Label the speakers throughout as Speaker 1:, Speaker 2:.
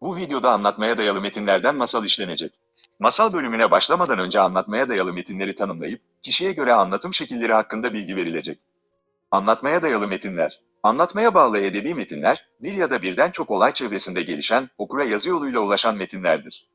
Speaker 1: Bu videoda anlatmaya dayalı metinlerden masal işlenecek. Masal bölümüne başlamadan önce anlatmaya dayalı metinleri tanımlayıp, kişiye göre anlatım şekilleri hakkında bilgi verilecek. Anlatmaya dayalı metinler. Anlatmaya bağlı edebi metinler, bir ya da birden çok olay çevresinde gelişen, okura yazı yoluyla ulaşan metinlerdir.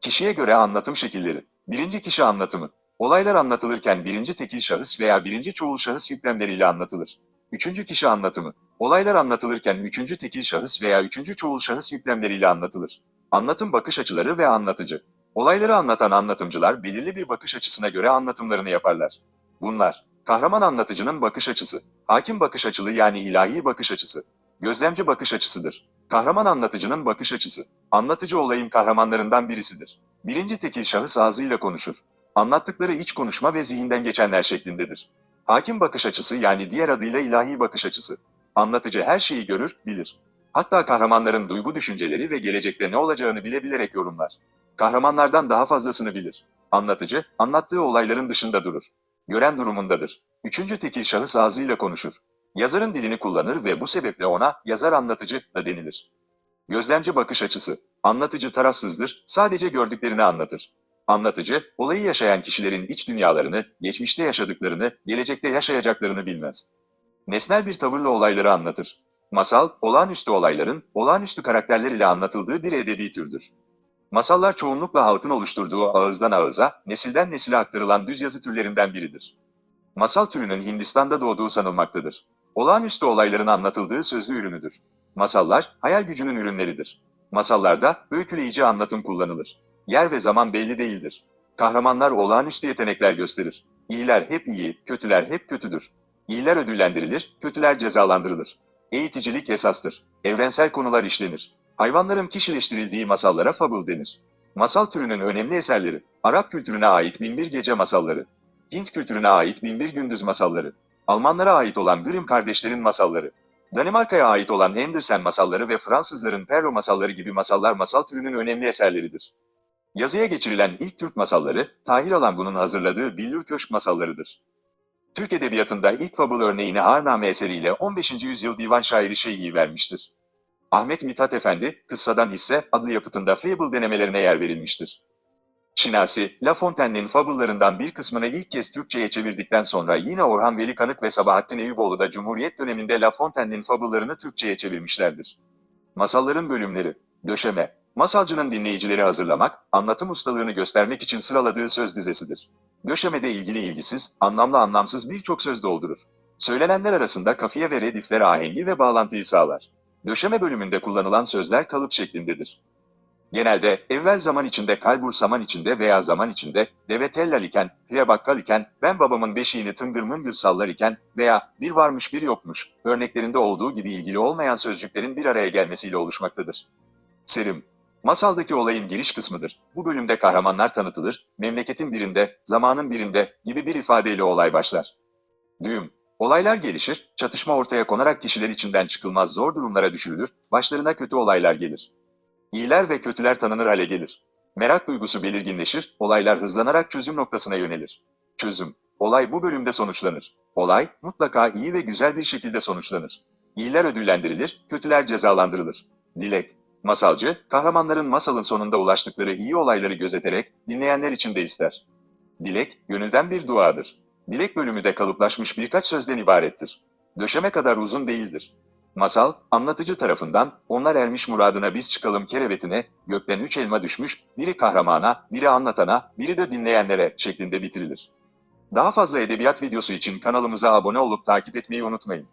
Speaker 1: Kişiye göre anlatım şekilleri. Birinci kişi anlatımı. Olaylar anlatılırken birinci tekil şahıs veya birinci çoğul şahıs yüklemleriyle anlatılır. Üçüncü kişi anlatımı. Olaylar anlatılırken üçüncü tekil şahıs veya üçüncü çoğul şahıs yüklemleriyle anlatılır. Anlatım bakış açıları ve anlatıcı. Olayları anlatan anlatımcılar belirli bir bakış açısına göre anlatımlarını yaparlar. Bunlar, kahraman anlatıcının bakış açısı, hakim bakış açılı yani ilahi bakış açısı, gözlemci bakış açısıdır. Kahraman anlatıcının bakış açısı, anlatıcı olayın kahramanlarından birisidir. Birinci tekil şahıs ağzıyla konuşur. Anlattıkları iç konuşma ve zihinden geçenler şeklindedir. Hakim bakış açısı yani diğer adıyla ilahi bakış açısı. Anlatıcı her şeyi görür, bilir. Hatta kahramanların duygu düşünceleri ve gelecekte ne olacağını bile bilerek yorumlar. Kahramanlardan daha fazlasını bilir. Anlatıcı, anlattığı olayların dışında durur. Gören durumundadır. Üçüncü tekil şahıs ağzıyla konuşur. Yazarın dilini kullanır ve bu sebeple ona yazar anlatıcı da denilir. Gözlemci bakış açısı. Anlatıcı tarafsızdır, sadece gördüklerini anlatır. Anlatıcı, olayı yaşayan kişilerin iç dünyalarını, geçmişte yaşadıklarını, gelecekte yaşayacaklarını bilmez. Nesnel bir tavırla olayları anlatır. Masal, olağanüstü olayların, olağanüstü karakterler ile anlatıldığı bir edebi türdür. Masallar çoğunlukla halkın oluşturduğu ağızdan ağıza, nesilden nesile aktarılan düz yazı türlerinden biridir. Masal türünün Hindistan'da doğduğu sanılmaktadır. Olağanüstü olayların anlatıldığı sözlü ürünüdür. Masallar, hayal gücünün ürünleridir. Masallarda öyküleyici anlatım kullanılır. Yer ve zaman belli değildir. Kahramanlar olağanüstü yetenekler gösterir. İyiler hep iyi, kötüler hep kötüdür. İyiler ödüllendirilir, kötüler cezalandırılır. Eğiticilik esastır. Evrensel konular işlenir. Hayvanların kişileştirildiği masallara fable denir. Masal türünün önemli eserleri, Arap kültürüne ait Binbir Gece masalları, Hint kültürüne ait Binbir Gündüz masalları, Almanlara ait olan Grimm kardeşlerin masalları, Danimarka'ya ait olan Andersen masalları ve Fransızların Perrault masalları gibi masallar masal türünün önemli eserleridir. Yazıya geçirilen ilk Türk masalları, Tahir Alangu'nun hazırladığı Billur Köşk masallarıdır. Türk Edebiyatı'nda ilk fable örneğini Ağırname eseriyle 15. yüzyıl divan şairi Şeyhi vermiştir. Ahmet Mithat Efendi, Kıssadan Hisse adlı yapıtında fable denemelerine yer verilmiştir. Şinasi, La Fontaine'in fabullarından bir kısmını ilk kez Türkçe'ye çevirdikten sonra yine Orhan Veli Kanık ve Sabahattin Eyüboğlu da Cumhuriyet döneminde La Fontaine'in fabullarını Türkçe'ye çevirmişlerdir. Masalların bölümleri, döşeme, masalcının dinleyicileri hazırlamak, anlatım ustalığını göstermek için sıraladığı söz dizesidir. Döşemede ilgili ilgisiz, anlamlı anlamsız birçok söz doldurur. Söylenenler arasında kafiye ve redifler ahengi ve bağlantıyı sağlar. Döşeme bölümünde kullanılan sözler kalıp şeklindedir. Genelde evvel zaman içinde kalbur zaman içinde veya zaman içinde deve tellal iken, pire bakkal iken, ben babamın beşiğini tıngır mıngır sallar iken veya bir varmış bir yokmuş örneklerinde olduğu gibi ilgili olmayan sözcüklerin bir araya gelmesiyle oluşmaktadır. Serim Masaldaki olayın giriş kısmıdır. Bu bölümde kahramanlar tanıtılır, memleketin birinde, zamanın birinde gibi bir ifadeyle olay başlar. Düğüm Olaylar gelişir, çatışma ortaya konarak kişiler içinden çıkılmaz zor durumlara düşürülür, başlarına kötü olaylar gelir. İyiler ve kötüler tanınır hale gelir. Merak duygusu belirginleşir, olaylar hızlanarak çözüm noktasına yönelir. Çözüm. Olay bu bölümde sonuçlanır. Olay, mutlaka iyi ve güzel bir şekilde sonuçlanır. İyiler ödüllendirilir, kötüler cezalandırılır. Dilek. Masalcı, kahramanların masalın sonunda ulaştıkları iyi olayları gözeterek, dinleyenler için de ister. Dilek, gönülden bir duadır. Dilek bölümü de kalıplaşmış birkaç sözden ibarettir. Döşeme kadar uzun değildir. Masal, anlatıcı tarafından, onlar ermiş muradına biz çıkalım kerevetine, gökten üç elma düşmüş, biri kahramana, biri anlatana, biri de dinleyenlere şeklinde bitirilir. Daha fazla edebiyat videosu için kanalımıza abone olup takip etmeyi unutmayın.